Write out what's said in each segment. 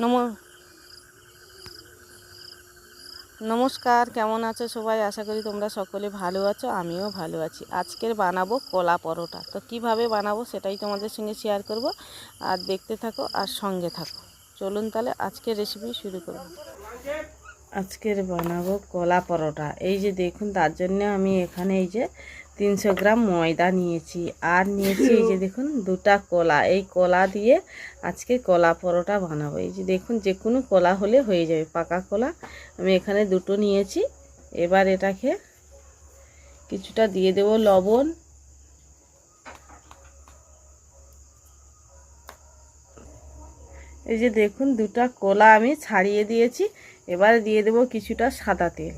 নম নমস্কার, কেমন আছো সবাই? আশা করি তোমরা সকলে ভালো আছো, আমিও ভালো আছি। আজকের বানাবো কলা পরোটা। তো কীভাবে বানাবো সেটাই তোমাদের সঙ্গে শেয়ার করব। আর দেখতে থাকো, আর সঙ্গে থাকো। চলুন তাহলে আজকের রেসিপি শুরু করব। আজকের বানাবো কলা পরোটা। এই যে দেখুন, তার জন্য আমি এখানে এই যে তিনশো গ্রাম ময়দা নিয়েছি। আর নিয়েছি এই যে দেখুন, দুটা কলা। এই কলা দিয়ে আজকে কলা পরোটা বানাবো। এই যে দেখুন, যে কোনো কলা হলে হয়ে যাবে, পাকা কলা। আমি এখানে দুটো নিয়েছি। এবার এটাকে কিছুটা দিয়ে দেব লবণ। এই যে দেখুন, দুটা কলা আমি ছাড়িয়ে দিয়েছি। এবার দিয়ে দেব কিছুটা সাদা তেল।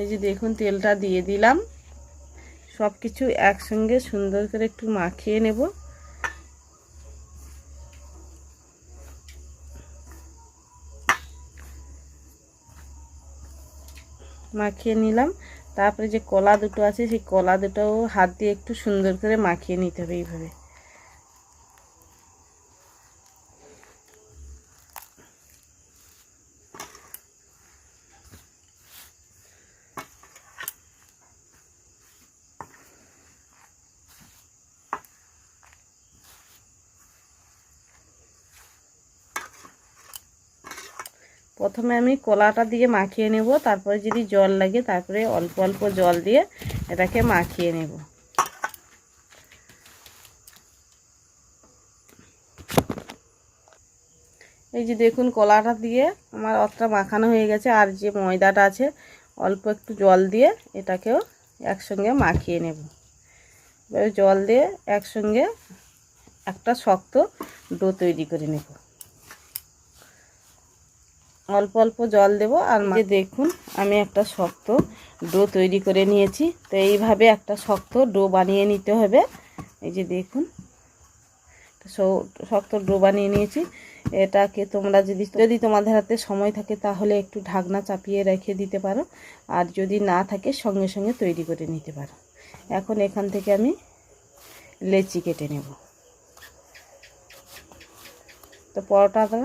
এই যে দেখুন, তেলটা দিয়ে দিলাম। সব কিছু একসঙ্গে সুন্দর করে একটু মাখিয়ে নেব। মাখিয়ে নিলাম। তারপরে যে কলা দুটো আছে, সেই কলা দুটোও হাত দিয়ে একটু সুন্দর করে মাখিয়ে নিতে হবে এইভাবে। প্রথমে আমি কলাটা দিয়ে মাখিয়ে নেব, তারপরে যদি জল লাগে তারপরে অল্প অল্প জল দিয়ে এটাকে মাখিয়ে নেব। এই যে দেখুন কলাটা দিয়ে আমার অতটা মাখানো হয়ে গেছে, আর যে ময়দাটা আছে অল্প একটু জল দিয়ে এটাকেও একসঙ্গে মাখিয়ে নেব। এবারে জল দিয়ে একসঙ্গে একটা শক্ত ডো তৈরি করে নেব। অল্প অল্প জল দেব আর মাঝে দেখুন, আমি একটা শক্ত ডো তৈরি করে নিয়েছি। তো এইভাবে একটা শক্ত ডো বানিয়ে নিতে হবে। এই যে দেখুন শক্ত ডো বানিয়ে নিয়েছি। এটাকে তোমরা যদি যদি তোমাদের হাতে সময় থাকে, তাহলে একটু ঢাকনা চাপিয়ে রেখে দিতে পারো। আর যদি না থাকে, সঙ্গে সঙ্গে তৈরি করে নিতে পারো। এখন এখান থেকে আমি লেচি কেটে নেব। তো পরোটাটা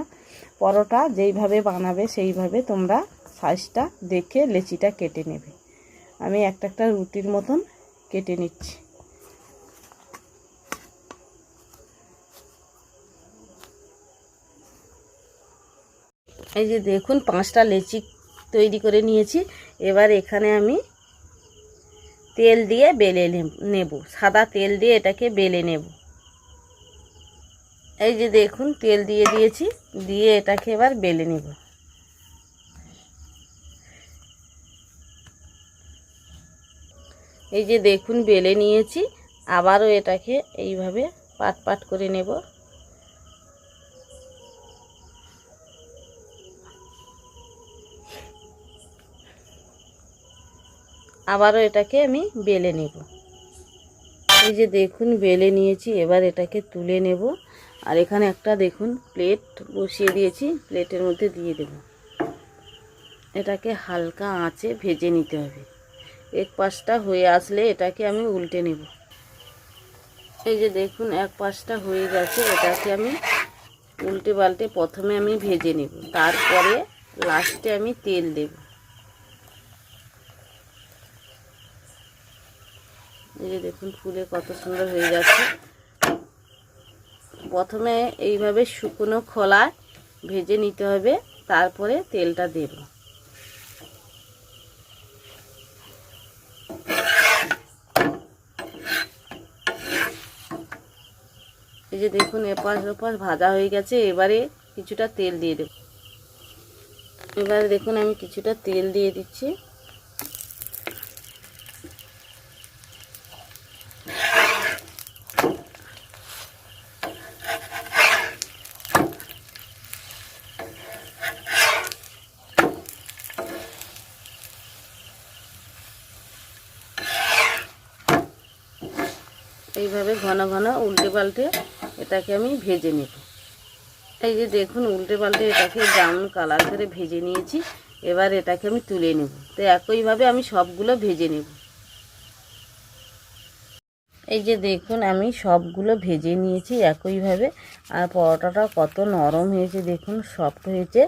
পরোটা যেইভাবে বানাবে, সেইভাবে তোমরা সাইজটা দেখে লেচিটা কেটে নেবে। আমি একটা একটা রুটির মতন কেটে নিচ্ছি। এই যে দেখুন, পাঁচটা লেচি তৈরি করে নিয়েছি। এবার এখানে আমি তেল দিয়ে বেলে নেব সাদা তেল দিয়ে এটাকে বেলে নেব। এই যে দেখুন, তেল দিয়ে দিয়েছি, দিয়ে এটাকে এবার বেলে নেব। এই যে দেখুন, বেলে নিয়েছি, আবারও এটাকে এইভাবে পাট পাট করে নেব। আবারও এটাকে আমি বেলে নেব। এই যে দেখুন, বেলে নিয়েছি, এবার এটাকে তুলে নেব। আর এখানে একটা দেখুন প্লেট বসিয়ে দিয়েছি প্লেটের মধ্যে দিয়ে দেব। এটাকে হালকা আঁচে ভেজে নিতে হবে। এক পাশটা হয়ে আসলে এটাকে আমি উল্টে নেব। এই যে দেখুন, এক পাশটা হয়ে গেছে, এটাকে আমি উল্টে পাল্টে প্রথমে আমি ভেজে নেব। তারপরে লাস্টে আমি তেল দেব। এই যে দেখুন, ফুলে কত সুন্দর হয়ে যাচ্ছে। প্রথমে এইভাবে শুকনো খোলা ভেজে নিতে হবে, তারপরে তেলটা দেব। এই যে দেখুন, এপাশ ওপাশ ভাজা হয়ে গেছে, এবারে কিছুটা তেল দিয়ে দেব। এবারে দেখুন, আমি কিছুটা তেল দিয়ে দিচ্ছি। এইভাবে ঘন ঘন উল্টে পাল্টে এটাকে আমি ভেজে নেব। এই যে দেখুন, উল্টে পাল্টে এটাকে ব্রাউন কালার করে ভেজে নিয়েছি। এবার এটাকে আমি তুলে নেব। তো একইভাবে আমি সবগুলো ভেজে নেব। এই যে দেখুন, আমি সবগুলো ভেজে নিয়েছি একইভাবে। আর পরোটাটা কত নরম হয়েছে, দেখুন, সফট হয়েছে।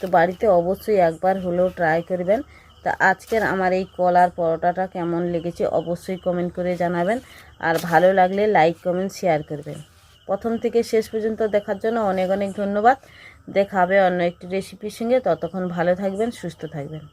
তো বাড়িতে অবশ্যই একবার হলেও ট্রাই করবেন। তা আজকের আমার এই কলার পরোটাটা কেমন লেগেছে অবশ্যই কমেন্ট করে জানাবেন। আর ভালো লাগলে লাইক কমেন্ট শেয়ার করবেন। প্রথম থেকে শেষ পর্যন্ত দেখার জন্য অনেক অনেক ধন্যবাদ। দেখাবে অন্য একটি রেসিপির সঙ্গে। ততক্ষণ ভালো থাকবেন, সুস্থ থাকবেন।